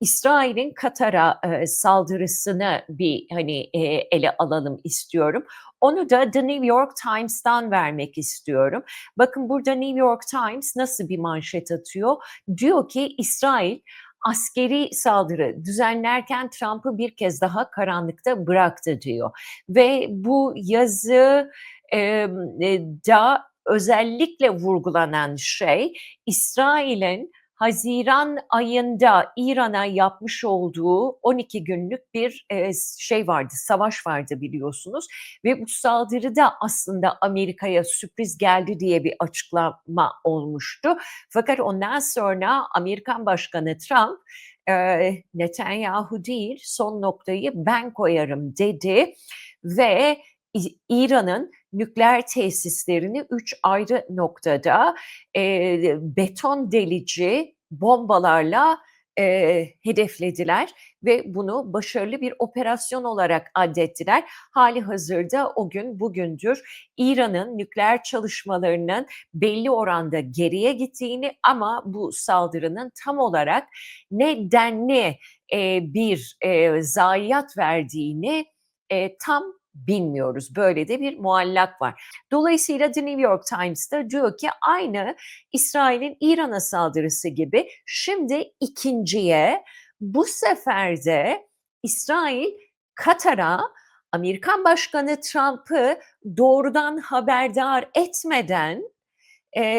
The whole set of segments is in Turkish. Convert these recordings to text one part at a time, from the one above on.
İsrail'in Katar'a e, saldırısını bir hani e, ele alalım istiyorum. Onu da The New York Times'tan vermek istiyorum. Bakın burada New York Times nasıl bir manşet atıyor? Diyor ki İsrail askeri saldırı düzenlerken Trump'ı bir kez daha karanlıkta bıraktı diyor. Ve bu yazı e, da özellikle vurgulanan şey İsrail'in Haziran ayında İran'a yapmış olduğu 12 günlük bir e, şey vardı, savaş vardı biliyorsunuz ve bu saldırıda aslında Amerika'ya sürpriz geldi diye bir açıklama olmuştu. Fakat ondan sonra Amerikan Başkanı Trump e, Netanyahu değil son noktayı ben koyarım dedi ve İran'ın nükleer tesislerini üç ayrı noktada e, beton delici bombalarla e, hedeflediler ve bunu başarılı bir operasyon olarak addettiler. Hali hazırda o gün bugündür İran'ın nükleer çalışmalarının belli oranda geriye gittiğini ama bu saldırının tam olarak nedenli e, bir e, zayiat verdiğini e, tam bilmiyoruz. Böyle de bir muallak var. Dolayısıyla The New York Times'ta diyor ki aynı İsrail'in İran'a saldırısı gibi şimdi ikinciye bu sefer de İsrail Katar'a Amerikan Başkanı Trump'ı doğrudan haberdar etmeden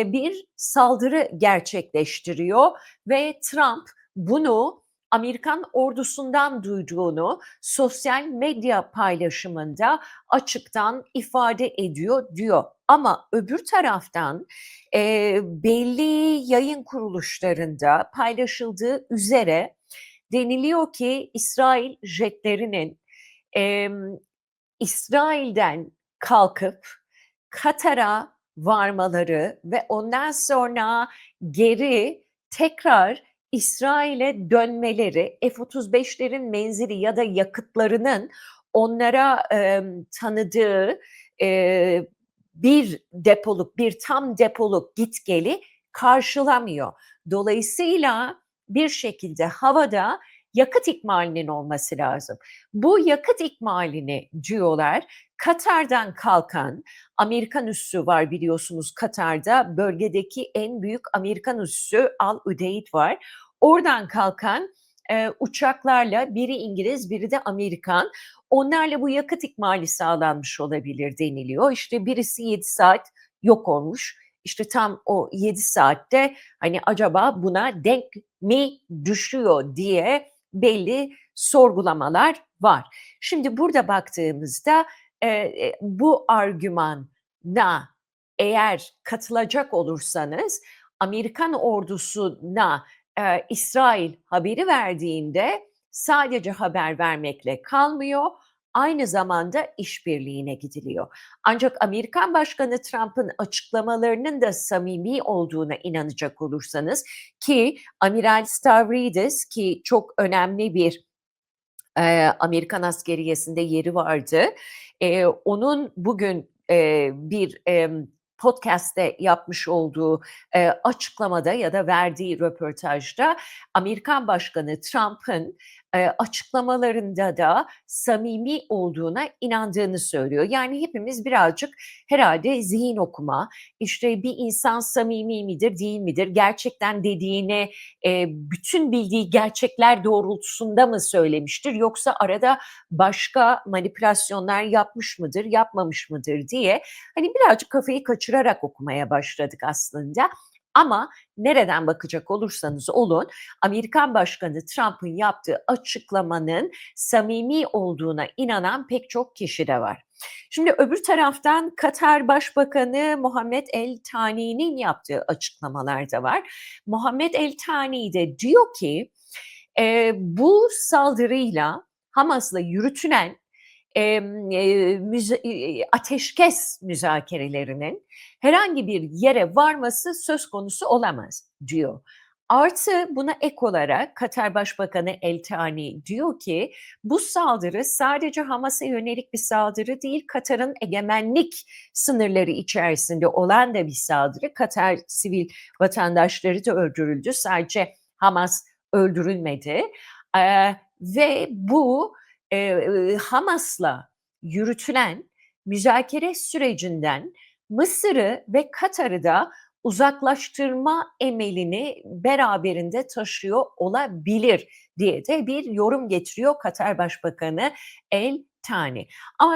bir saldırı gerçekleştiriyor ve Trump bunu Amerikan ordusundan duyduğunu sosyal medya paylaşımında açıktan ifade ediyor diyor. Ama öbür taraftan e, belli yayın kuruluşlarında paylaşıldığı üzere deniliyor ki İsrail jetlerinin e, İsrail'den kalkıp Katar'a varmaları ve ondan sonra geri tekrar İsrail'e dönmeleri, F-35'lerin menzili ya da yakıtlarının onlara e, tanıdığı e, bir depoluk, bir tam depoluk git geli karşılamıyor. Dolayısıyla bir şekilde havada yakıt ikmalinin olması lazım. Bu yakıt ikmalini diyorlar Katar'dan kalkan Amerikan üssü var biliyorsunuz Katar'da bölgedeki en büyük Amerikan üssü Al Udeid var. Oradan kalkan e, uçaklarla biri İngiliz biri de Amerikan onlarla bu yakıt ikmali sağlanmış olabilir deniliyor. İşte birisi 7 saat yok olmuş. İşte tam o 7 saatte hani acaba buna denk mi düşüyor diye belli sorgulamalar var. Şimdi burada baktığımızda e, bu argümana eğer katılacak olursanız Amerikan ordusuna e, İsrail haberi verdiğinde sadece haber vermekle kalmıyor, aynı zamanda işbirliğine gidiliyor. Ancak Amerikan Başkanı Trump'ın açıklamalarının da samimi olduğuna inanacak olursanız ki Amiral Stavridis ki çok önemli bir e, Amerikan askeriyesinde yeri vardı. E, onun bugün e, bir e, podcast'te yapmış olduğu e, açıklamada ya da verdiği röportajda Amerikan Başkanı Trump'ın açıklamalarında da samimi olduğuna inandığını söylüyor. Yani hepimiz birazcık herhalde zihin okuma, işte bir insan samimi midir değil midir, gerçekten dediğini bütün bildiği gerçekler doğrultusunda mı söylemiştir yoksa arada başka manipülasyonlar yapmış mıdır, yapmamış mıdır diye hani birazcık kafayı kaçırarak okumaya başladık aslında. Ama nereden bakacak olursanız olun Amerikan Başkanı Trump'ın yaptığı açıklamanın samimi olduğuna inanan pek çok kişi de var. Şimdi öbür taraftan Katar Başbakanı Muhammed El Tani'nin yaptığı açıklamalar da var. Muhammed El Tani de diyor ki e, bu saldırıyla Hamas'la yürütülen e, müze, ateşkes müzakerelerinin herhangi bir yere varması söz konusu olamaz diyor. Artı buna ek olarak Katar Başbakanı El Tani diyor ki bu saldırı sadece Hamas'a yönelik bir saldırı değil, Katar'ın egemenlik sınırları içerisinde olan da bir saldırı. Katar sivil vatandaşları da öldürüldü. Sadece Hamas öldürülmedi. Eee, ve bu, eee, Hamas'la yürütülen müzakere sürecinden Mısır'ı ve Katar'ı da uzaklaştırma emelini beraberinde taşıyor olabilir diye de bir yorum getiriyor Katar Başbakanı El Thani. Ama ben